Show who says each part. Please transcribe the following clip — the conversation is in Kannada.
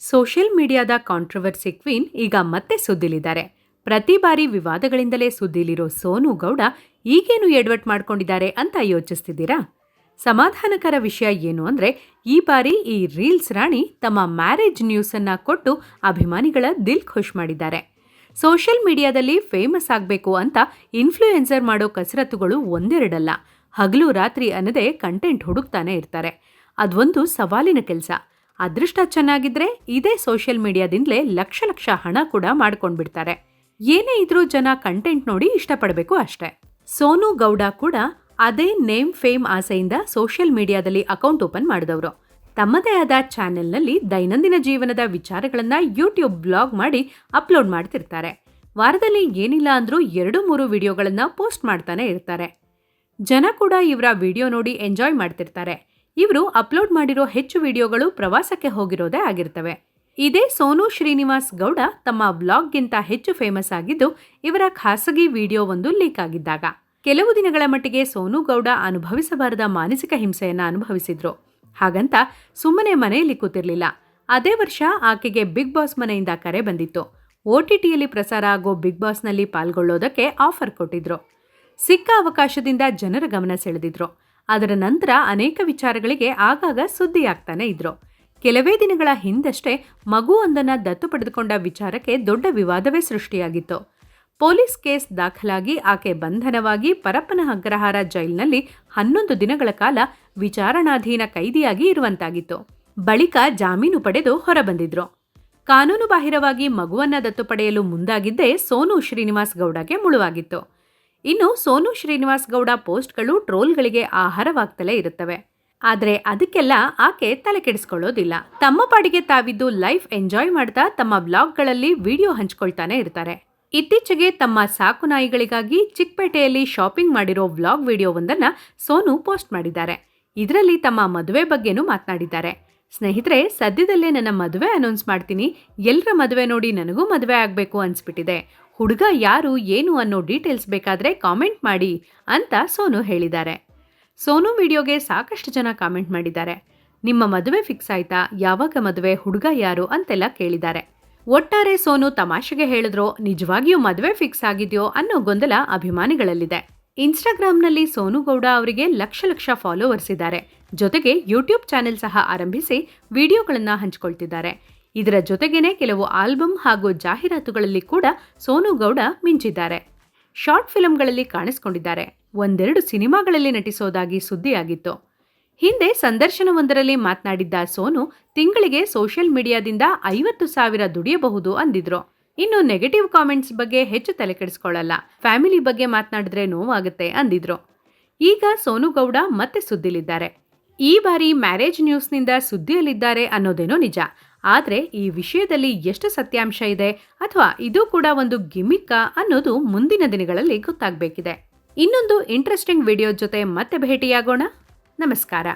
Speaker 1: ಸೋಷಿಯಲ್ ಮೀಡಿಯಾದ ಕಾಂಟ್ರವರ್ಸಿ ಕ್ವೀನ್ ಈಗ ಮತ್ತೆ ಸುದ್ದಿಲಿದ್ದಾರೆ. ಪ್ರತಿ ಬಾರಿ ವಿವಾದಗಳಿಂದಲೇ ಸುದ್ದಿಲಿರೋ ಸೋನು ಗೌಡ ಈಗೇನು ಎಡ್ವರ್ಟ್ ಮಾಡ್ಕೊಂಡಿದ್ದಾರೆ ಅಂತ ಯೋಚಿಸ್ತಿದ್ದೀರಾ? ಸಮಾಧಾನಕರ ವಿಷಯ ಏನು ಅಂದ್ರೆ, ಈ ಬಾರಿ ಈ ರೀಲ್ಸ್ ರಾಣಿ ತಮ್ಮ ಮ್ಯಾರೇಜ್ ನ್ಯೂಸ್ ಅನ್ನ ಕೊಟ್ಟು ಅಭಿಮಾನಿಗಳ ದಿಲ್ ಖುಷ್ ಮಾಡಿದ್ದಾರೆ. ಸೋಷಿಯಲ್ ಮೀಡಿಯಾದಲ್ಲಿ ಫೇಮಸ್ ಆಗಬೇಕು ಅಂತ ಇನ್ಫ್ಲೂಯೆನ್ಸರ್ ಮಾಡೋ ಕಸರತ್ತುಗಳು ಒಂದೆರಡಲ್ಲ. ಹಗಲು ರಾತ್ರಿ ಅನ್ನದೇ ಕಂಟೆಂಟ್ ಹುಡುಕ್ತಾನೆ ಇರ್ತಾರೆ. ಅದೊಂದು ಸವಾಲಿನ ಕೆಲಸ. ಅದೃಷ್ಟ ಚೆನ್ನಾಗಿದ್ರೆ ಇದೇ ಸೋಷಿಯಲ್ ಮೀಡಿಯಾದಿಂದಲೇ ಲಕ್ಷ ಲಕ್ಷ ಹಣ ಕೂಡ ಮಾಡ್ಕೊಂಡ್ಬಿಡ್ತಾರೆ. ಏನೇ ಇದ್ರೂ ಜನ ಕಂಟೆಂಟ್ ನೋಡಿ ಇಷ್ಟಪಡಬೇಕು ಅಷ್ಟೇ. ಸೋನು ಗೌಡ ಕೂಡ ಅದೇ ನೇಮ್ ಫೇಮ್ ಆಸೆಯಿಂದ ಸೋಷಿಯಲ್ ಮೀಡಿಯಾದಲ್ಲಿ ಅಕೌಂಟ್ ಓಪನ್ ಮಾಡಿದವರು. ತಮ್ಮದೇ ಆದ ಚಾನೆಲ್ನಲ್ಲಿ ದೈನಂದಿನ ಜೀವನದ ವಿಚಾರಗಳನ್ನು ಯೂಟ್ಯೂಬ್ ಬ್ಲಾಗ್ ಮಾಡಿ ಅಪ್ಲೋಡ್ ಮಾಡ್ತಿರ್ತಾರೆ. ವಾರದಲ್ಲಿ ಏನಿಲ್ಲ ಅಂದರೂ ಎರಡು ಮೂರು ವಿಡಿಯೋಗಳನ್ನು ಪೋಸ್ಟ್ ಮಾಡ್ತಾನೆ ಇರ್ತಾರೆ. ಜನ ಕೂಡ ಇವರ ವಿಡಿಯೋ ನೋಡಿ ಎಂಜಾಯ್ ಮಾಡ್ತಿರ್ತಾರೆ. ಇವರು ಅಪ್ಲೋಡ್ ಮಾಡಿರೋ ಹೆಚ್ಚು ವಿಡಿಯೋಗಳು ಪ್ರವಾಸಕ್ಕೆ ಹೋಗಿರೋದೇ ಆಗಿರ್ತವೆ. ಇದೇ ಸೋನು ಶ್ರೀನಿವಾಸ್ ಗೌಡ ತಮ್ಮ ವ್ಲಾಗ್ಗಿಂತ ಹೆಚ್ಚು ಫೇಮಸ್ ಆಗಿದ್ದು, ಇವರ ಖಾಸಗಿ ವಿಡಿಯೋ ಒಂದು ಲೀಕ್ ಆಗಿದ್ದಾಗ. ಕೆಲವು ದಿನಗಳ ಮಟ್ಟಿಗೆ ಸೋನು ಗೌಡ ಅನುಭವಿಸಬಾರದ ಮಾನಸಿಕ ಹಿಂಸೆಯನ್ನ ಅನುಭವಿಸಿದ್ರು. ಹಾಗಂತ ಸುಮ್ಮನೆ ಮನೆಯಲ್ಲಿ ಕೂತಿರ್ಲಿಲ್ಲ. ಅದೇ ವರ್ಷ ಆಕೆಗೆ ಬಿಗ್ ಬಾಸ್ ಮನೆಯಿಂದ ಕರೆ ಬಂದಿತ್ತು. ಓಟಿಟಿಯಲ್ಲಿ ಪ್ರಸಾರ ಆಗೋ ಬಿಗ್ ಬಾಸ್ನಲ್ಲಿ ಪಾಲ್ಗೊಳ್ಳೋದಕ್ಕೆ ಆಫರ್ ಕೊಟ್ಟಿದ್ರು. ಸಿಕ್ಕ ಅವಕಾಶದಿಂದ ಜನರ ಗಮನ ಸೆಳೆದಿದ್ರು. ಅದರ ನಂತರ ಅನೇಕ ವಿಚಾರಗಳಿಗೆ ಆಗಾಗ ಸುದ್ದಿಯಾಗ್ತಾನೆ ಇದ್ರು. ಕೆಲವೇ ದಿನಗಳ ಹಿಂದಷ್ಟೇ ಮಗುವೊಂದನ್ನು ದತ್ತು ಪಡೆದುಕೊಂಡ ವಿಚಾರಕ್ಕೆ ದೊಡ್ಡ ವಿವಾದವೇ ಸೃಷ್ಟಿಯಾಗಿತ್ತು. ಪೊಲೀಸ್ ಕೇಸ್ ದಾಖಲಾಗಿ ಆಕೆ ಬಂಧನವಾಗಿ ಪರಪ್ಪನ ಅಗ್ರಹಾರ ಜೈಲಿನಲ್ಲಿ ಹನ್ನೊಂದು ದಿನಗಳ ಕಾಲ ವಿಚಾರಣಾಧೀನ ಕೈದಿಯಾಗಿ ಇರುವಂತಾಗಿತ್ತು. ಬಳಿಕ ಜಾಮೀನು ಪಡೆದು ಹೊರಬಂದಿದ್ರು. ಕಾನೂನು ಬಾಹಿರವಾಗಿ ಮಗುವನ್ನ ದತ್ತು ಪಡೆಯಲು ಮುಂದಾಗಿದ್ದೇ ಸೋನು ಶ್ರೀನಿವಾಸ್ ಗೌಡಗೆ ಮುಳುವಾಗಿತ್ತು. ಇನ್ನು ಸೋನು ಶ್ರೀನಿವಾಸ್ ಗೌಡ ಪೋಸ್ಟ್ಗಳು ಟ್ರೋಲ್ಗಳಿಗೆ ಆಹಾರವಾಗ್ತಲೇ ಇರುತ್ತವೆ. ಆದರೆ ಅದಕ್ಕೆಲ್ಲ ಆಕೆ ತಲೆ ಕೆಡಿಸ್ಕೊಳ್ಳೋದಿಲ್ಲ. ತಮ್ಮ ಪಾಡಿಗೆ ತಾವಿದ್ದು ಲೈಫ್ ಎಂಜಾಯ್ ಮಾಡ್ತಾ ತಮ್ಮ ಬ್ಲಾಗ್ಗಳಲ್ಲಿ ವಿಡಿಯೋ ಹಂಚ್ಕೊಳ್ತಾನೆ ಇರ್ತಾರೆ. ಇತ್ತೀಚೆಗೆ ತಮ್ಮ ಸಾಕು ನಾಯಿಗಳಿಗಾಗಿ ಚಿಕ್ಕಪೇಟೆಯಲ್ಲಿ ಶಾಪಿಂಗ್ ಮಾಡಿರೋ ವ್ಲಾಗ್ ವಿಡಿಯೋವೊಂದನ್ನು ಸೋನು ಪೋಸ್ಟ್ ಮಾಡಿದ್ದಾರೆ. ಇದರಲ್ಲಿ ತಮ್ಮ ಮದುವೆ ಬಗ್ಗೆನೂ ಮಾತನಾಡಿದ್ದಾರೆ. ಸ್ನೇಹಿತರೆ, ಸದ್ಯದಲ್ಲೇ ನನ್ನ ಮದುವೆ ಅನೌನ್ಸ್ ಮಾಡ್ತೀನಿ. ಎಲ್ಲರ ಮದುವೆ ನೋಡಿ ನನಗೂ ಮದುವೆ ಆಗಬೇಕು ಅನ್ಸ್ಬಿಟ್ಟಿದೆ. ಹುಡುಗ ಯಾರು, ಏನು ಅನ್ನೋ ಡೀಟೇಲ್ಸ್ ಬೇಕಾದ್ರೆ ಕಾಮೆಂಟ್ ಮಾಡಿ ಅಂತ ಸೋನು ಹೇಳಿದ್ದಾರೆ. ಸೋನು ವಿಡಿಯೋಗೆ ಸಾಕಷ್ಟು ಜನ ಕಾಮೆಂಟ್ ಮಾಡಿದ್ದಾರೆ. ನಿಮ್ಮ ಮದುವೆ ಫಿಕ್ಸ್ ಆಯ್ತಾ? ಯಾವಾಗ ಮದುವೆ? ಹುಡುಗ ಯಾರು? ಅಂತೆಲ್ಲ ಕೇಳಿದ್ದಾರೆ. ಒಟ್ಟಾರೆ ಸೋನು ತಮಾಷೆಗೆ ಹೇಳಿದ್ರೋ, ನಿಜವಾಗಿಯೂ ಮದುವೆ ಫಿಕ್ಸ್ ಆಗಿದೆಯೋ? ಅನ್ನೋ ಗೊಂದಲ ಅಭಿಮಾನಿಗಳಲ್ಲಿದೆ. ಇನ್ಸ್ಟಾಗ್ರಾಂನಲ್ಲಿ ಸೋನು ಗೌಡ ಅವರಿಗೆ ಲಕ್ಷ ಲಕ್ಷ ಫಾಲೋವರ್ಸ್ ಇದ್ದಾರೆ. ಜೊತೆಗೆ ಯೂಟ್ಯೂಬ್ ಚಾನೆಲ್ ಸಹ ಆರಂಭಿಸಿ ವಿಡಿಯೋಗಳನ್ನು ಹಂಚಿಕೊಳ್ತಿದ್ದಾರೆ. ಇದರ ಜೊತೆಗೇನೆ ಕೆಲವು ಆಲ್ಬಮ್ ಹಾಗೂ ಜಾಹೀರಾತುಗಳಲ್ಲಿ ಕೂಡ ಸೋನು ಗೌಡ ಮಿಂಚಿದ್ದಾರೆ. ಶಾರ್ಟ್ ಫಿಲಂಗಳಲ್ಲಿ ಕಾಣಿಸ್ಕೊಂಡಿದ್ದಾರೆ. ಒಂದೆರಡು ಸಿನಿಮಾಗಳಲ್ಲಿ ನಟಿಸೋದಾಗಿ ಸುದ್ದಿಯಾಗಿತ್ತು. ಹಿಂದೆ ಸಂದರ್ಶನವೊಂದರಲ್ಲಿ ಮಾತನಾಡಿದ್ದ ಸೋನು, ತಿಂಗಳಿಗೆ ಸೋಷಿಯಲ್ ಮೀಡಿಯಾದಿಂದ ಐವತ್ತು ಸಾವಿರ ದುಡಿಯಬಹುದು ಅಂದಿದ್ರು. ಇನ್ನು ನೆಗೆಟಿವ್ ಕಾಮೆಂಟ್ಸ್ ಬಗ್ಗೆ ಹೆಚ್ಚು ತಲೆ ಕೆಡಿಸ್ಕೊಳ್ಳಲ್ಲ. ಫ್ಯಾಮಿಲಿ ಬಗ್ಗೆ ಮಾತನಾಡಿದ್ರೆ ನೋವಾಗುತ್ತೆ ಅಂದಿದ್ರು. ಈಗ ಸೋನು ಗೌಡ ಮತ್ತೆ ಸುದ್ದಿಲಿದ್ದಾರೆ. ಈ ಬಾರಿ ಮ್ಯಾರೇಜ್ ನ್ಯೂಸ್ನಿಂದ ಸುದ್ದಿಯಲ್ಲಿದ್ದಾರೆ ಅನ್ನೋದೇನೋ ನಿಜ. ಆದರೆ ಈ ವಿಷಯದಲ್ಲಿ ಎಷ್ಟು ಸತ್ಯಾಂಶ ಇದೆ? ಅಥವಾ ಇದು ಕೂಡ ಒಂದು ಗಿಮಿಕ್ಕ ಅನ್ನೋದು ಮುಂದಿನ ದಿನಗಳಲ್ಲಿ ಗೊತ್ತಾಗಬೇಕಿದೆ. ಇನ್ನೊಂದು ಇಂಟ್ರೆಸ್ಟಿಂಗ್ ವಿಡಿಯೋ ಜೊತೆ ಮತ್ತೆ ಭೇಟಿಯಾಗೋಣ. ನಮಸ್ಕಾರ.